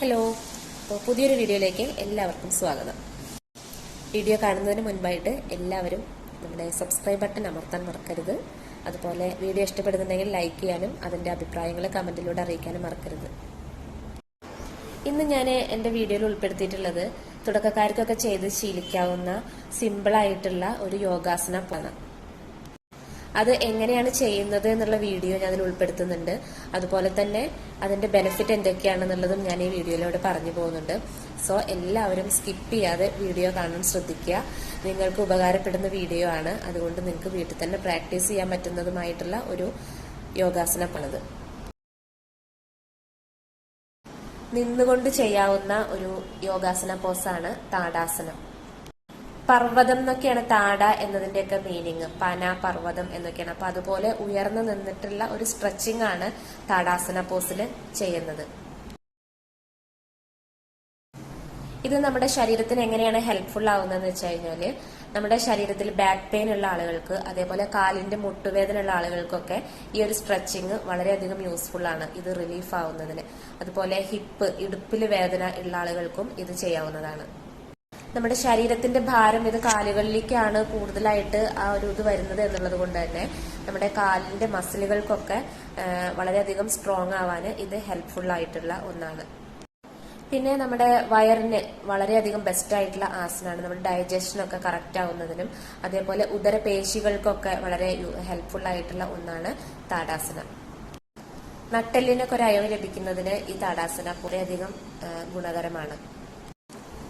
Hello. അപ്പോൾ പുതിയൊരു വീഡിയോയിലേക്ക് എല്ലാവർക്കും സ്വാഗതം. വീഡിയോ കാണുന്നതിന് മുൻപായിട്ട് എല്ലാവരും നമ്മുടെ സബ്സ്ക്രൈബ് ബട്ടൺ അമർത്താൻ മറക്കരുത്. അതുപോലെ വീഡിയോ ഇഷ്ടപ്പെടുന്നുണ്ടെങ്കിൽ ലൈക്ക് ചെയ്യാനും അതിന്റെ അഭിപ്രായങ്ങൾ കമന്റിലൂടെ അറിയിക്കാനും മറക്കരുത്. ഇന്ന് ഞാൻ എന്റെ വീഡിയോയിൽ ഉൾപ്പെടുത്തിയിട്ടുള്ളത് തുടക്കക്കാർക്കൊക്കെ ചെയ്ത് ശീലിക്കാവുന്ന സിമ്പിളായിട്ടുള്ള ഒരു യോഗാസന ആണ്. അത് എങ്ങനെയാണ് ചെയ്യുന്നത് എന്നുള്ള വീഡിയോ ഞാൻ അതിൽ ഉൾപ്പെടുത്തുന്നുണ്ട്. അതുപോലെ തന്നെ അതിന്റെ ബെനിഫിറ്റ് എന്തൊക്കെയാണെന്നുള്ളതും ഞാൻ ഈ വീഡിയോയിലൂടെ പറഞ്ഞു പോകുന്നുണ്ട്. സോ എല്ലാവരും സ്കിപ്പ് ചെയ്യാതെ വീഡിയോ കാണാൻ ശ്രദ്ധിക്കുക. നിങ്ങൾക്ക് ഉപകാരപ്പെടുന്ന വീഡിയോ ആണ്. അതുകൊണ്ട് നിങ്ങൾക്ക് വീട്ടിൽ തന്നെ പ്രാക്ടീസ് ചെയ്യാൻ പറ്റുന്നതുമായിട്ടുള്ള ഒരു യോഗാസനമാണിത്. നിന്നുകൊണ്ട് ചെയ്യാവുന്ന ഒരു യോഗാസന പോസാണ് താടാസനം. പർവതം എന്നൊക്കെയാണ് താട എന്നതിന്റെയൊക്കെ മീനിങ് പന പർവതം എന്നൊക്കെയാണ്. അപ്പൊ അതുപോലെ ഉയർന്നു നിന്നിട്ടുള്ള ഒരു സ്ട്രെച്ചിങ് ആണ് താടാസന പോസിൽ ചെയ്യുന്നത്. ഇത് നമ്മുടെ ശരീരത്തിന് എങ്ങനെയാണ് ഹെൽപ്ഫുൾ ആവുന്നതെന്ന് വെച്ച് കഴിഞ്ഞാൽ നമ്മുടെ ശരീരത്തിൽ ബാക്ക് പെയിൻ ഉള്ള ആളുകൾക്ക് അതേപോലെ കാലിന്റെ മുട്ടുവേദന ഉള്ള ആളുകൾക്കൊക്കെ ഈ ഒരു സ്ട്രെച്ചിങ് വളരെയധികം യൂസ്ഫുൾ ആണ്. ഇത് റിലീഫ് ആവുന്നതിന്. അതുപോലെ ഹിപ്പ് ഇടുപ്പിൽ വേദന ഉള്ള ആളുകൾക്കും ഇത് ചെയ്യാവുന്നതാണ്. നമ്മുടെ ശരീരത്തിന്റെ ഭാരം ഇത് കാലുകളിലേക്കാണ് കൂടുതലായിട്ട് ആ ഒരു ഇത് വരുന്നത് എന്നുള്ളത് കൊണ്ട് തന്നെ നമ്മുടെ കാലിന്റെ മസിലുകൾക്കൊക്കെ വളരെയധികം സ്ട്രോങ് ആവാൻ ഇത് ഹെൽപ്ഫുൾ ആയിട്ടുള്ള ഒന്നാണ്. പിന്നെ നമ്മുടെ വയറിന് വളരെയധികം ബെസ്റ്റ് ആയിട്ടുള്ള ആസനാണ്. നമ്മുടെ ഡൈജഷൻ ഒക്കെ കറക്റ്റ് ആവുന്നതിനും അതേപോലെ ഉദരപേശികൾക്കൊക്കെ വളരെ ഹെൽപ്ഫുൾ ആയിട്ടുള്ള ഒന്നാണ് താടാസന. നട്ടെല്ലിനൊക്കെ ഒരു അയവ് ലഭിക്കുന്നതിന് ഈ താടാസന കുറേയധികം ഗുണകരമാണ്.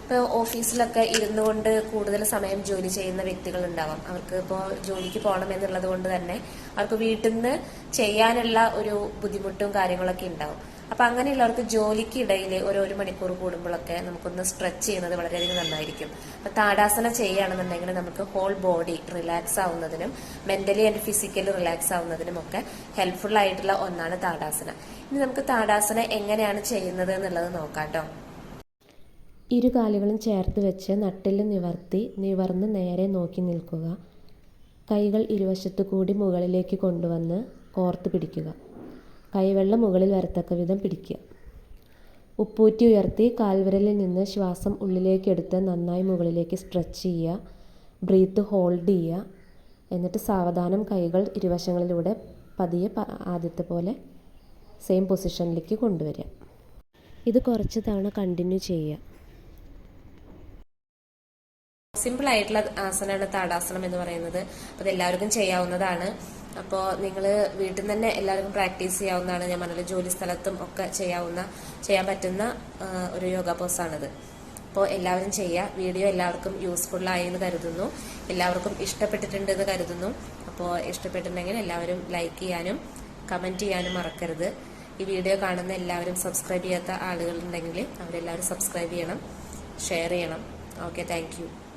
ഇപ്പോൾ ഓഫീസിലൊക്കെ ഇരുന്നു കൊണ്ട് കൂടുതൽ സമയം ജോലി ചെയ്യുന്ന വ്യക്തികൾ ഉണ്ടാവാം അവർക്ക് ഇപ്പോൾ ജോലിക്ക് പോകണം എന്നുള്ളത് കൊണ്ട് തന്നെ അവർക്ക് വീട്ടിൽ നിന്ന് ചെയ്യാനുള്ള ഒരു ബുദ്ധിമുട്ടും കാര്യങ്ങളൊക്കെ ഉണ്ടാവും. അപ്പൊ അങ്ങനെയുള്ളവർക്ക് ജോലിക്ക് ഇടയിൽ ഒരു ഒരു മണിക്കൂർ കൂടുമ്പോഴൊക്കെ നമുക്കൊന്ന് സ്ട്രെച്ച് ചെയ്യുന്നത് വളരെയധികം നന്നായിരിക്കും. അപ്പൊ താടാസന ചെയ്യുകയാണെന്നുണ്ടെങ്കിൽ നമുക്ക് ഹോൾ ബോഡി റിലാക്സ് ആവുന്നതിനും മെന്റലി ആൻഡ് ഫിസിക്കലി റിലാക്സ് ആവുന്നതിനും ഒക്കെ ഹെൽപ്ഫുൾ ആയിട്ടുള്ള ഒന്നാണ് താടാസന. ഇനി നമുക്ക് താടാസന എങ്ങനെയാണ് ചെയ്യുന്നത് എന്നുള്ളത് നോക്കാം കേട്ടോ ഇരു കാലുകളും ചേർത്ത് വെച്ച് നട്ടിൽ നിവർത്തി നിവർന്ന് നേരെ നോക്കി നിൽക്കുക. കൈകൾ ഇരുവശത്തു കൂടി മുകളിലേക്ക് കൊണ്ടുവന്ന് കോർത്ത് പിടിക്കുക. കൈവെള്ളം മുകളിൽ വരത്തക്ക വിധം പിടിക്കുക. ഉപ്പൂറ്റി ഉയർത്തി കാൽവിരലിൽ നിന്ന് ശ്വാസം ഉള്ളിലേക്ക് എടുത്ത് നന്നായി മുകളിലേക്ക് സ്ട്രെച്ച് ചെയ്യുക. ബ്രീത്ത് ഹോൾഡ് ചെയ്യുക. എന്നിട്ട് സാവധാനം കൈകൾ ഇരുവശങ്ങളിലൂടെ പതിയെ ആദ്യത്തെ പോലെ സെയിം പൊസിഷനിലേക്ക് കൊണ്ടുവരിക. ഇത് കുറച്ച് തവണ കണ്ടിന്യൂ ചെയ്യുക. സിമ്പിൾ ആയിട്ടുള്ള ആസനമാണ് താടാസനം എന്ന് പറയുന്നത്. അപ്പോൾ ഇത് എല്ലാവർക്കും ചെയ്യാവുന്നതാണ്. അപ്പോൾ നിങ്ങൾ വീട്ടിൽ നിന്ന് തന്നെ എല്ലാവർക്കും പ്രാക്ടീസ് ചെയ്യാവുന്നതാണ്. ഞാൻ പറഞ്ഞത് ജോലി സ്ഥലത്തും ഒക്കെ ചെയ്യാവുന്ന ചെയ്യാൻ പറ്റുന്ന ഒരു യോഗ പോസാണിത്. അപ്പോൾ എല്ലാവരും ചെയ്യുക വീഡിയോ എല്ലാവർക്കും യൂസ്ഫുൾ ആയി എന്ന് കരുതുന്നു. എല്ലാവർക്കും ഇഷ്ടപ്പെട്ടിട്ടുണ്ട് എന്ന് കരുതുന്നു. അപ്പോൾ ഇഷ്ടപ്പെട്ടിട്ടുണ്ടെങ്കിൽ എല്ലാവരും ലൈക്ക് ചെയ്യാനും കമന്റ് ചെയ്യാനും മറക്കരുത്. ഈ വീഡിയോ കാണുന്ന എല്ലാവരും സബ്സ്ക്രൈബ് ചെയ്യാത്ത ആളുകളുണ്ടെങ്കിൽ അവരെല്ലാവരും സബ്സ്ക്രൈബ് ചെയ്യണം ഷെയർ ചെയ്യണം. Okay thank